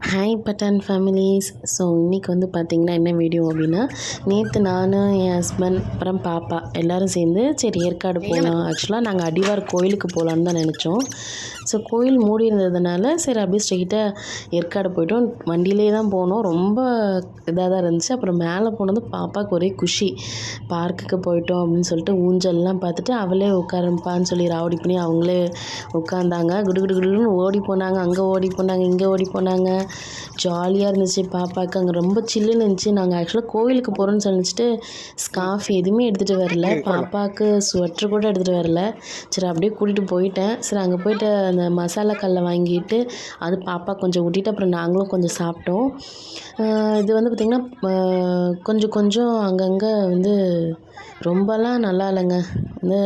Hi button families so இன்றைக்கி வந்து பார்த்திங்கன்னா என்ன வீடியோ அப்படின்னா நேற்று நான் என் ஹஸ்பண்ட் அப்புறம் பாப்பா எல்லோரும் சேர்ந்து சரி ஏற்காடு போகலாம் ஆக்சுவலாக நாங்கள் அடிவார் கோயிலுக்கு போகலான்னு தான் நினச்சோம். ஸோ கோயில் மூடி இருந்ததுனால சரி அப்படியே ஸ்ட்ரெயிட்டாக ஏற்காடு போயிட்டோம். வண்டியிலே தான் போனோம். ரொம்ப இதாக தான் இருந்துச்சு. அப்புறம் மேலே போனது பாப்பாவுக்கு ஒரே குஷி. பார்க்குக்கு போயிட்டோம் அப்படின்னு சொல்லிட்டு ஊஞ்சல்லாம் பார்த்துட்டு அவளே உட்காரப்பான்னு சொல்லி ராவடி பண்ணி அவங்களே உட்காந்தாங்க குடு குடு குடுன்னு ஓடி போனாங்க. அங்கே ஓடி போனாங்க இங்கே ஓடி போனாங்க. ஜாலியாக இருந்துச்சு பாப்பாவுக்கு. அங்கே ரொம்ப சில்லுன்னு இருந்துச்சு. நாங்கள் ஆக்சுவலாக கோவிலுக்கு போகிறோன்னு சொல்லிச்சுட்டு ஸ்கார்ஃப் எதுவுமே எடுத்துகிட்டு வரல. பாப்பாவுக்கு ஸ்வெட்ரு கூட எடுத்துகிட்டு வரல. சரி அப்படியே கூட்டிகிட்டு போயிட்டேன். சரி அங்கே போயிட்டு அந்த மசாலா கல்லை வாங்கிட்டு அது பாப்பா கொஞ்சம் ஊட்டிட்டு அப்புறம் நாங்களும் கொஞ்சம் சாப்பிட்டோம். இது வந்து பார்த்திங்கன்னா கொஞ்சம் கொஞ்சம் அங்கங்கே வந்து ரொம்பலாம் நல்லா இல்லைங்க. வந்து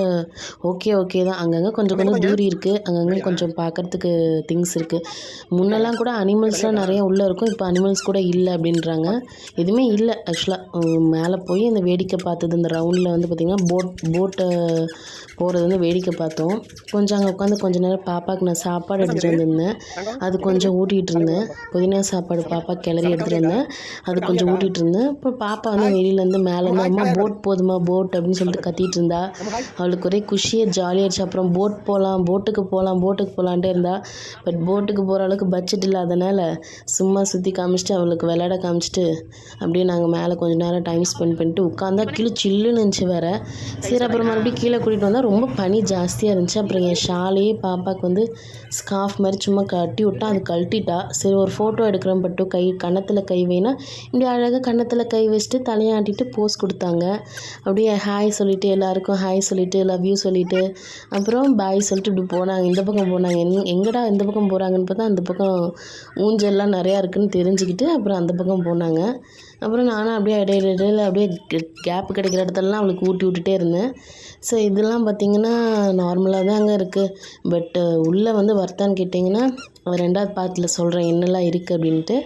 ஓகே ஓகே தான். அங்கங்கே கொஞ்சம் கொஞ்சம் தூரி இருக்குது அங்கங்கே கொஞ்சம் பார்க்குறதுக்கு திங்ஸ் இருக்குது முன்னெல்லாம் கூட அனிமல்ஸ்லாம் நிறைய உள்ளே இருக்கும். இப்போ அனிமல்ஸ் கூட இல்லை அப்படின்றாங்க. எதுவுமே இல்லை ஆக்சுவலாக மேலே போய் இந்த வேடிக்கை பார்த்தது இந்த ரவுண்டில் வந்து பார்த்திங்கன்னா போட் போட்டை போகிறது வந்து வேடிக்கை பார்த்தோம். கொஞ்சம் அங்கே உட்காந்து கொஞ்ச நேரம் பாப்பாவுக்கு நான் சாப்பாடு எடுத்துகிட்டு வந்திருந்தேன். அது கொஞ்சம் ஊட்டிகிட்டு இருந்தேன். புதினா சாப்பாடு பாப்பா கிளறி எடுத்துகிட்டு வந்தேன். அது கொஞ்சம் ஊட்டிகிட்டு இருந்தேன். இப்போ பாப்பா வந்து வெளியிலேருந்து மேலேருந்து அம்மா போட் போதுமா? போட் அப்படின்னு சொல்லிட்டு கத்திட்டு இருந்தா. அவளுக்கு ஒரே குஷியே இருந்துச்சு அப்புறம் போட் போகலாம் போட்டுக்கு போகலாம் போட்டுக்கு போகலான்ட்டே இருந்தா. பட் போட்டுக்கு போகிற அளவுக்கு பட்ஜெட் இல்லாதனால சும்மா சுற்றி காமிச்சிட்டு அவளுக்கு விளையாட காமிச்சிட்டு அப்படியே நாங்கள் மேலே கொஞ்ச நேரம் டைம் ஸ்பெண்ட் பண்ணிட்டு உட்காந்தா கீழே சில்லுன்னு இருந்துச்சு வேற. சரி அப்புறம் மறுபடியும் கீழே கூட்டிகிட்டு வந்தால் ரொம்ப பனி ஜாஸ்தியாக இருந்துச்சு. அப்புறம் என் ஷாலையே பாப்பாவுக்கு வந்து ஸ்காஃப் மாதிரி சும்மா கட்டி விட்டா அது கழட்டிட்டா. சரி ஒரு ஃபோட்டோ எடுக்கிறோம் பட்டு கை கன்னத்தில் கை வேணா. இப்படி அழகாக கன்னத்தில் கை வச்சுட்டு தலையாட்டிட்டு போஸ் கொடுத்தாங்க. அப்படியே ஹாய் சொல்லிட்டு எல்லாருக்கும் ஹாய் சொல்லிட்டு லவ் யூ சொல்லிவிட்டு அப்புறம் பாய் சொல்லிட்டு இப்படி போனாங்க. இந்த பக்கம் போனாங்க. எங் எங்கடா இந்த பக்கம் போகிறாங்கன்னு பார்த்தா அந்த பக்கம் ஊஞ்சல்லாம் நிறையா இருக்குன்னு தெரிஞ்சுக்கிட்டு அப்புறம் அந்த பக்கம் போனாங்க. அப்புறம் நானும் அப்படியே இடையில இடையில அப்படியே கேப் கிடைக்கிற இடத்துலலாம் அவளுக்கு ஊட்டி விட்டுட்டே இருந்தேன். ஸோ இதெல்லாம் பார்த்திங்கன்னா நார்மலாக தாங்க இருக்குது பட்டு உள்ளே வந்து வர்த்தான்னு கேட்டிங்கன்னா ரெண்டாவது பாத்தில் சொல்கிறேன் என்னெல்லாம் இருக்குது அப்படின்ட்டு.